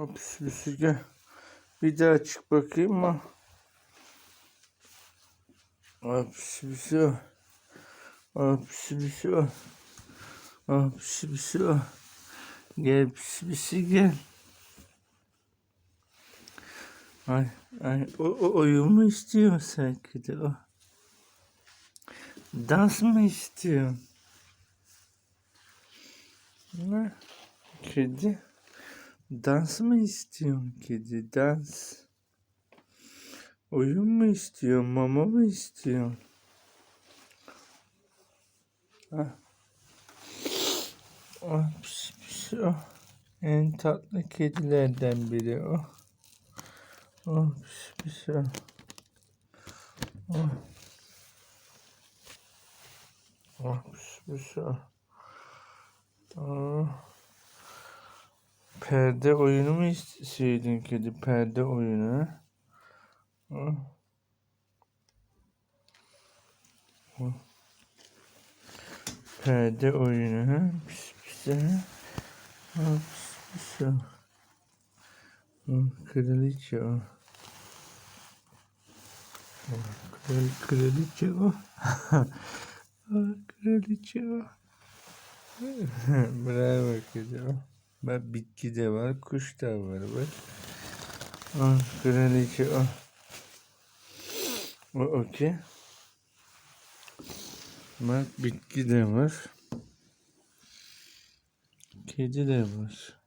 Hapis bir gel. Bir daha çık bakayım mı? Hapis bir su. Hapis bir su. Gel pis gel. Ay, ay, o, o oyun mu istiyorsun sen kedi o? Dans mı istiyorsun? Ne? Kedi? Dans mı istiyorsun kedi? Dans. Oyun mu istiyorsun? Mama mı istiyorsun? Ah. Ah, pis pis o. En tatlı kedilerden biri o. Oh pis pis o. Oh. Oh pis pis o. Oh. Perde oyunu mu istedin kedi? Perde oyunu? Oh. Oh. Perde oyunu? Pis pis ha? Oh, pis pis o. Oh, kraliçe o. Kral, kraliçe o. kraliçe o. Bravo kedi o. Bak bitki de var, kuş da var bak. Oh, kraliçe o. O okey. Bak bitki de var. Kedi de var.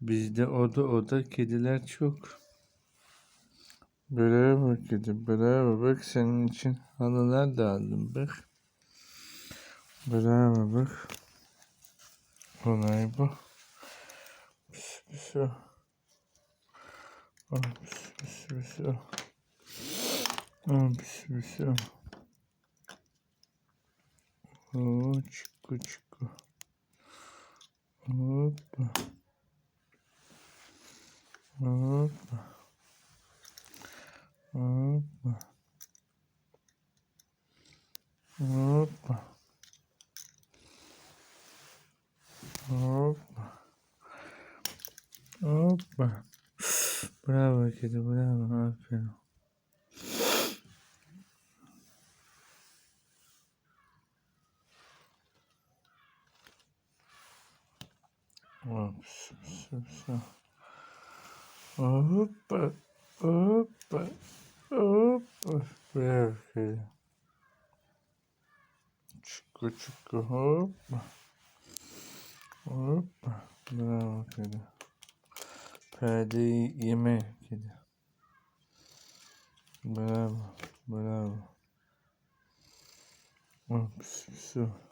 Bizde oda oda kediler çok. Bravo kedi, bravo. Bak senin için halılar da aldım bak. Bravo bak. Olay bu. Pis pis o. Oh, pis pis pis o. Oh, pis pis o. Oh, çıkı çıkı. Hoppa. Опа, браво, kedi браво, Aferin. Hop, все, все. Опа, опа, опа, приехали. Чика-чика, опа. Опа, браво, когда. Bravo kedi. Perdeyi yeme kedi. Bravo. Bravo. Ops, su.